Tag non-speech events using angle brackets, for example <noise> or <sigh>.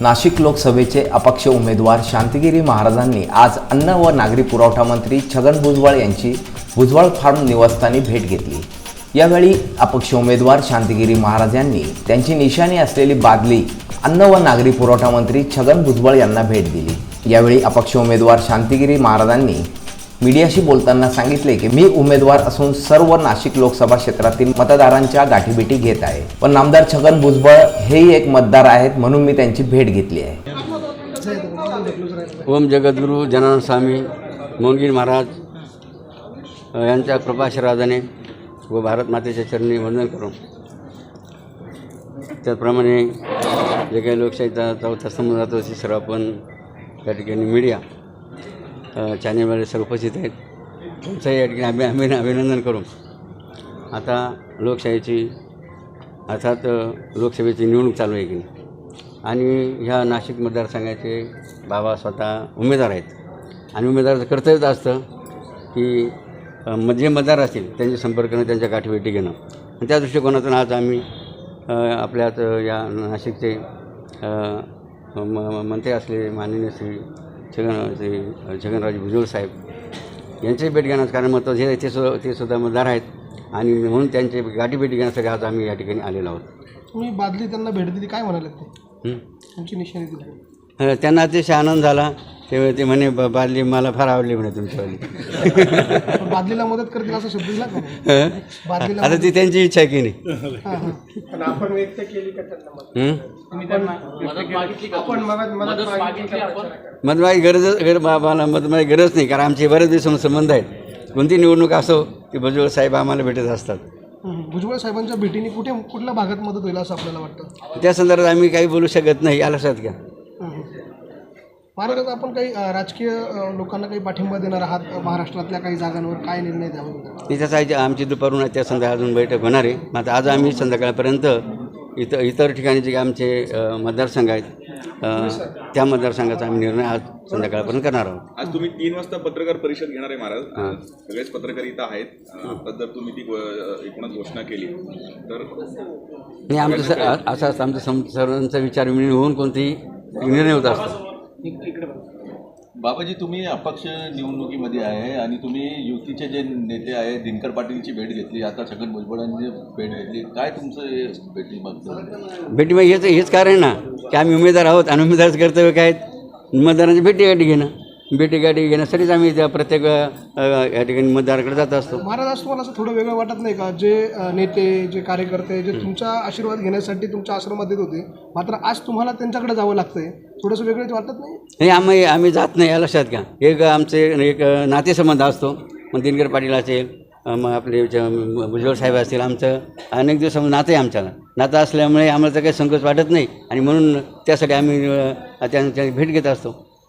नाशिक लोकसभेचे अपक्ष उमेदवार शांतिगिरी महाराजांनी आज अन्न व नागरी पुरवठा मंत्री छगन भुजबळ यांची भुजबळ फार्म निवासस्थानी भेट घेतली. यावेळी अपक्ष उमेदवार शांतिगिरी महाराज यांनी त्यांची निशाणी असलेली बादली अन्न व नागरी पुरवठा मंत्री छगन भुजबळ यांना भेट दिली. यावेळी अपक्ष उमेदवार शांतिगिरी महाराजांनी मीडियाशी बोलताना सांगितले की मी उमेदवार असून सर्व नाशिक लोकसभा क्षेत्रातील मतदारांच्या गाठीभेटी घेत आहे. पण नामदार छगन भुजबळ हेही एक मतदार आहेत म्हणून मी त्यांची भेट घेतली आहे. ओम जगद्गुरू जनानंद स्वामी मोंगीर महाराज यांच्या कृपाशीर्वादाने व भारत मातेच्या चरणी वंदन करून त्याचप्रमाणे जे काही लोकशाहीचा चौथा स्तंभ जातो ते सर्व आपण त्या ठिकाणी मीडिया. चॅनेलवाले सर्व उपस्थित आहेत. त्यांचंही या ठिकाणी आम्ही आम्ही अभिनंदन करू. आता लोकशाहीची अर्थात लोकसभेची निवडणूक चालू आहे की नाही? आणि ह्या नाशिक मतदारसंघाचे बाबा स्वतः उमेदवार आहेत. आणि उमेदवाराचं कर्तव्यच असतं की जे मतदार असतील त्यांचे संपर्क करणं त्यांच्या गाठीभेटी घेणं. आणि त्या दृष्टिकोनातून आज आम्ही आपल्यात या नाशिकचे म- मंत्री असलेले माननीय श्री छगन श्री छगनराजे भुजबळ साहेब. यांची भेट घेण्याचं कारण महत्त्वाचं हे ते सुद्धा ते सुद्धा मतदार आहेत. आणि म्हणून त्यांचे गाठीभेटी घेण्यासाठी आज आम्ही या ठिकाणी आलेलो आहोत. तुम्ही बादली त्यांना भेट दिली काय म्हणाले ते. तुमची निशाणी दिली. त्यांना अतिशय आनंद झाला ते ते म्हणे "ब- बादली मला फार आवडली म्हणे तुमच्यावाली बादलीला मदत करतील असा शब्द दिला का <laughs> नाही? बादलीला आता ती त्यांची इच्छा आहे की नाही <laughs> पण आपण व्यक्त केली का त्यांना मदत? हं? आपण मदत मदत मागितली का प्रचाराकडे? मतमागी गरज गर मला मतमागी गरज नाही कारण आमचे बरेच दिवसांना संबंध आहेत कोणती निवडणूक असो की भुजबळ साहेब आम्हाला भेटत असतात हं. भुजबळ साहेबांच्या भेटीने कुठे कुठल्या भागात मदत होईल असं आपल्याला वाटतं त्या संदर्भात आम्ही काही बोलू शकत नाही या लक्षात घ्या. महाराज आपण काही राजकीय लोकांना काही पाठिंबा देणार आहात? महाराष्ट्रातल्या काही जागांवर काय निर्णय द्यावा? त्याच्याच आमची दुपारून त्या संध्याकाळ अजून बैठक होणार आहे. मग आता आज आम्ही संध्याकाळपर्यंत इतर इतर ठिकाणी जे आमचे मतदारसंघ आहेत त्या मतदारसंघाचा आम्ही निर्णय आज संध्याकाळपर्यंत करणार आहोत. आज तुम्ही तीन वाजता पत्रकार परिषद घेणार आहे महाराज. सगळेच पत्रकार इथं आहेत. आता जर तुम्ही ती एकूणच घोषणा केली तर नाही आमचं असं असतं आमचं सम सर्वांचा विचार विनिमय होऊन कोणतेही निर्णय होत असतो बाबाजी तुम्ही अपक्ष निवडणुकीमध्ये आहे आणि तुम्ही युतीचे जे नेते आहे दिनकर पाटीलची भेट घेतली आता छगन भुजबळांनी भेट घेतली. काय तुमचं हे भेटी मागचं? भेटी मग हेच हेच कारण ना की आम्ही उमेदवार आहोत आणि उमेदवाराचं कर्तव्य काय? आहेत? मतदारांची भेटीगाठी घेणं भेटीगाठी घेण्यासाठीच आम्ही त्या प्रत्येक या ठिकाणी मतदाराकडे जात असतो. महाराज आज तुम्हाला असं थोडं वेगळं वाटत नाही का? जे नेते जे कार्यकर्ते जे तुमचा आशीर्वाद घेण्यासाठी तुमच्या आश्रमात येत होते मात्र आज तुम्हाला त्यांच्याकडे जावं लागतंय. थोडंसं वेगळं वाटत नाही? नाही आम्ही आम्ही जात नाही या लक्षात घ्या. एक आमचे एक नातेसंबंध असतो. मग दिनकर पाटील असेल मग आपले ज- भुजबळ साहेब असतील आमचं अनेक दिवस नातं आहे आमच्याला. नातं असल्यामुळे आम्हाला तर काही संकोच वाटत नाही. आणि म्हणून त्यासाठी आम्ही अ, त्यांच्या भेट घेत असतो.